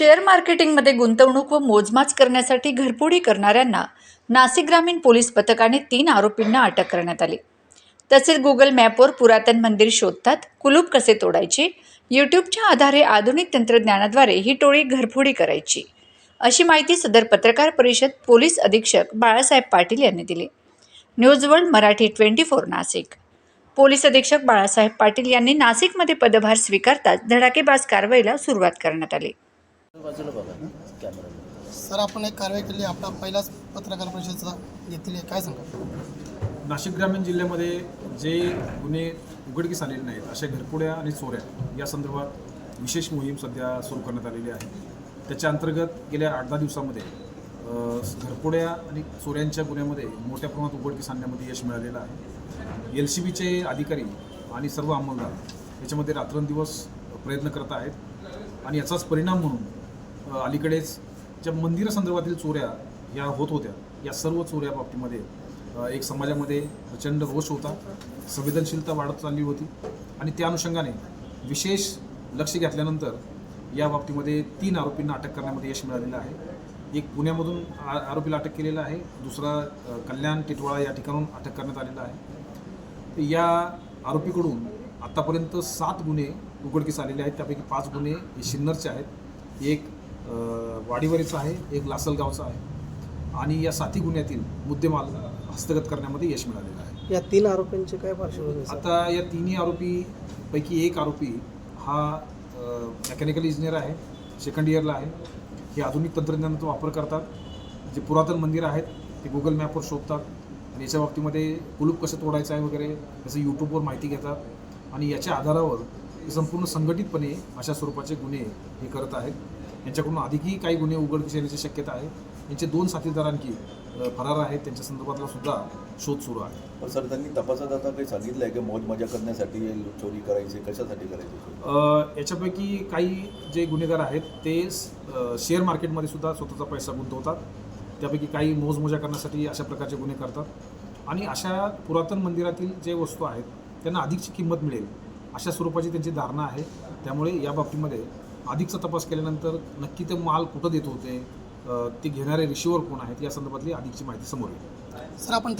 Share मार्केटिंगमध्ये गुंतवणूक व मोजमाच करण्यासाठी घरपुडी करणाऱ्यांना नाशिक ग्रामीण पोलीस पथकाने तीन आरोपींना अटक करण्यात आली. तसेच गुगल मॅपवर पुरातन मंदिर शोधतात कुलूप कसे तोडायचे यूट्यूबच्या आधारे आधुनिक तंत्रज्ञानाद्वारे ही टोळी घरफोडी करायची अशी माहिती सदर पत्रकार परिषद पोलीस अधीक्षक बाळासाहेब पाटील यांनी दिली. News world Marathi twenty four Nashik. Police अधीक्षक बाळासाहेब पाटील यांनी नाशिकमध्ये पदभार स्वीकारताच धडाकेबाज कारवाईला सुरुवात करण्यात आली. बाजूला बघा. ना कॅमेरा. सर आपण एक कारवाई केली. आपला पहिलाच पत्रकार परिषदेचा घेतली आहे. काय सांगा नाशिक ग्रामीण जिल्ह्यामध्ये जे गुन्हे उघडकीस आलेले नाहीत अशा घरपुड्या आणि चोऱ्या या संदर्भात विशेष मोहीम सध्या सुरू करण्यात आलेली आहे. त्याच्या अंतर्गत गेल्या आठ दहा दिवसामध्ये घरपुड्या आणि चोऱ्यांच्या गुन्ह्यामध्ये मोठ्या प्रमाणात उघडकीस आणण्यामध्ये यश मिळालेलं आहे. एल सी बीचे अधिकारी आणि सर्व अंमलदार याच्यामध्ये रात्रंदिवस प्रयत्न करत आहेत. आणि याचाच परिणाम म्हणून अलीकडेच ज्या मंदिरासंदर्भातील चोऱ्या या होत होत्या या सर्व चोऱ्या बाबतीमध्ये एक समाजामध्ये प्रचंड रोष होता संवेदनशीलता वाढत चालली होती आणि त्या अनुषंगाने विशेष लक्ष घेतल्यानंतर या बाबतीमध्ये तीन आरोपींना अटक करण्यामध्ये यश मिळालेलं आहे. एक पुण्यामधून आ- आरोपीला अटक केलेलं आहे दुसरा कल्याण टिटवाळा या ठिकाणून अटक करण्यात आलेला आहे. तर या आरोपीकडून आत्तापर्यंत सात गुन्हे उघडकीस आलेले आहेत त्यापैकी पाच गुन्हे हे सिन्नरचे आहेत. एक वाडीवरीचा आहे एक लासलगावचा आहे. आणि या साती गुन्ह्यातील मुद्देमाल हस्तगत करण्यामध्ये यश मिळालेलं आहे. या तीन आरोपींची काय पार्श्वभूमी? आता या तिन्ही आरोपी पैकी एक आरोपी हा मेकॅनिकल इंजिनियर आहे सेकंड इयरला आहे. हे आधुनिक तंत्रज्ञानाचा वापर करतात. जे पुरातन मंदिर आहेत ते गुगल मॅपवर शोधतात. आणि याच्या बाबतीमध्ये कुलूप कसं तोडायचं आहे वगैरे याचं यूट्यूबवर माहिती घेतात. आणि याच्या आधारावर हे संपूर्ण संघटितपणे अशा स्वरूपाचे गुन्हे हे करत आहेत. यांच्याकडून अधिकही काही गुन्हे उघडकीस येण्याची शक्यता आहे. यांचे दोन साथीदार आणखी फरार आहेत. त्यांच्या संदर्भातला सुद्धा शोध सुरू आहे. सर त्यांनी तपासात आता काही सांगितलं आहे की? मौज मजा करण्यासाठी चोरी करायची कशासाठी करायची याच्यापैकी काही जे गुन्हेगार आहेत ते शेअर मार्केटमध्ये सुद्धा स्वतःचा पैसा गुंतवतात. त्यापैकी काही मोजमोजा करण्यासाठी अशा प्रकारचे गुन्हे करतात. आणि अशा पुरातन मंदिरातील जे वस्तू आहेत त्यांना अधिकची किंमत मिळेल अशा स्वरूपाची त्यांची धारणा आहे. त्यामुळे या बाबतीमध्ये अधिकचा तपास केल्यानंतर नक्की ते माल कुठं देत होते ते घेणारे रिशिवर कोण आहेत या संदर्भातली अधिकची माहिती समोर येईल. सर आपण